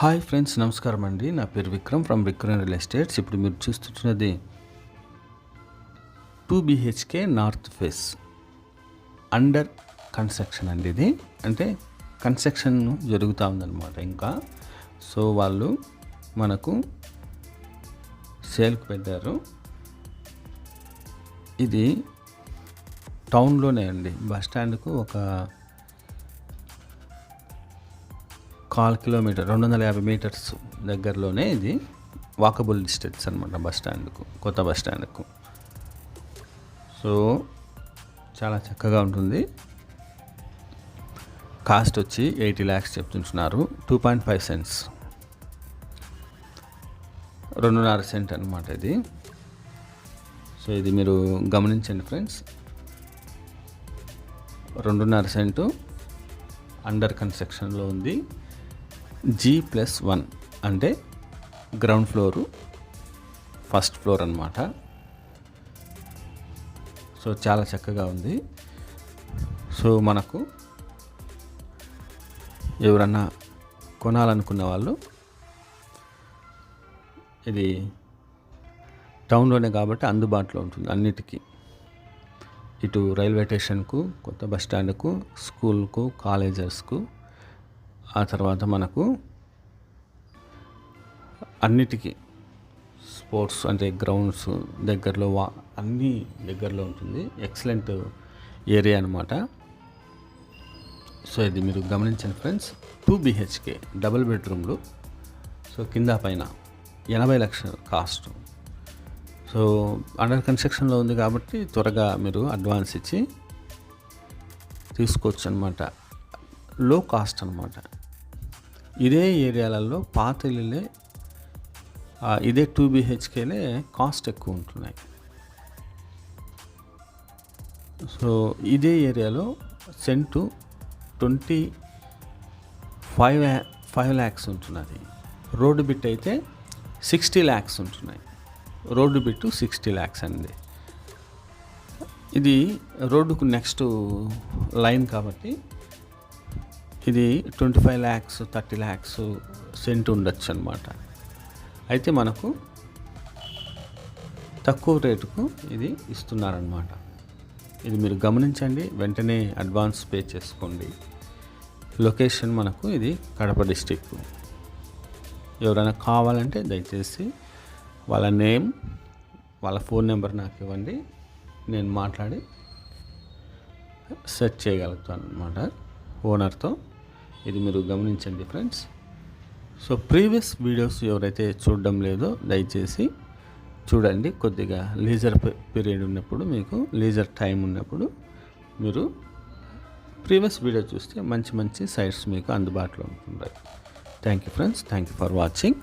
Hi friends నమస్కారం అండి. నా పేరు Vikram from Vikram real estates. ఇప్పుడు మీరు చూస్తున్నది two BHK north face under construction అండి ఇది. అంటే కన్స్ట్రక్షన్ జరుగుతూ ఉందన్నమాట ఇంకా. సో వాళ్ళు మనకు సేల్కి పెట్టారు ఇది టౌన్లోనే అండి. బస్ స్టాండ్కు ఒక కాల్ కిలోమీటర్ రెండు వందల యాభై మీటర్స్ దగ్గరలోనే ఇది వాకబుల్ డిస్టెన్స్ అనమాట బస్ స్టాండ్కు కొత్త బస్ స్టాండ్కు. సో చాలా చక్కగా ఉంటుంది. కాస్ట్ వచ్చి ఎయిటీ ల్యాక్స్ చెప్తుంటున్నారు టూ పాయింట్ ఫైవ్ సెంట్స్. రెండున్నర సెంట్ అనమాట ఇది. సో ఇది మీరు గమనించండి ఫ్రెండ్స్. రెండున్నర సెంటు అండర్ కన్స్ట్రక్షన్లో ఉంది. జీ ప్లస్ వన్ అంటే గ్రౌండ్ ఫ్లోరు ఫస్ట్ ఫ్లోర్ అనమాట సో చాలా చక్కగా ఉంది. సో మనకు ఎవరన్నా కొనాలనుకున్న వాళ్ళు ఇది టౌన్లోనే కాబట్టి అందుబాటులో ఉంటుంది అన్నిటికీ. ఇటు రైల్వే స్టేషన్కు కొత్త బస్ స్టాండ్కు స్కూల్కు కాలేజెస్కు ఆ తర్వాత మనకు అన్నిటికీ స్పోర్ట్స్ అంటే గ్రౌండ్స్ దగ్గరలో వా అన్నీ దగ్గరలో ఉంటుంది. ఎక్సలెంట్ ఏరియా అనమాట సో ఇది మీరు గమనించండి ఫ్రెండ్స్. టూ బిహెచ్కే డబుల్ బెడ్రూమ్లు సో కింద పైన ఎనభై లక్షల కాస్ట్. సో అండర్ కన్స్ట్రక్షన్లో ఉంది కాబట్టి త్వరగా మీరు అడ్వాన్స్ ఇచ్చి తీసుకోవచ్చు అనమాట లో కాస్ట్ అనమాట ఇదే ఏరియాలలో పాత ఇళ్ళే ఇదే టూ బిహెచ్కేలే కాస్ట్ ఎక్కువ ఉంటున్నాయి. సో ఇదే ఏరియాలో cent twenty five five lakhs ఉంటున్నది. రోడ్డు బిట్ అయితే సిక్స్టీ ల్యాక్స్ ఉంటున్నాయి. రోడ్డు బిట్టు సిక్స్టీ ల్యాక్స్ అండి. ఇది రోడ్డుకు నెక్స్ట్ లైన్ కాబట్టి ఇది twenty five lakhs thirty lakhs cent ఉండొచ్చు అనమాట అయితే మనకు తక్కువ రేటుకు ఇది ఇస్తున్నారనమాట ఇది మీరు గమనించండి వెంటనే అడ్వాన్స్ పే చేసుకోండి. లొకేషన్ మనకు ఇది కడప డిస్టిక్ ఎవరైనా కావాలంటే దయచేసి వాళ్ళ నేమ్ వాళ్ళ ఫోన్ నెంబర్ నాకు ఇవ్వండి నేను మాట్లాడి సెట్ చేయగలుగుతాను అనమాట ఓనర్తో. ఇది మీరు గమనించండి ఫ్రెండ్స్. సో ప్రీవియస్ వీడియోస్ ఎవరైతే చూడడం లేదో దయచేసి చూడండి. కొద్దిగా లీజర్ పీరియడ్ ఉన్నప్పుడు మీకు లీజర్ టైం ఉన్నప్పుడు మీరు ప్రీవియస్ వీడియో చూస్తే మంచి మంచి సైట్స్ మీకు అందుబాటులో ఉంటుంటాయి. Thank you friends. Thank you for watching.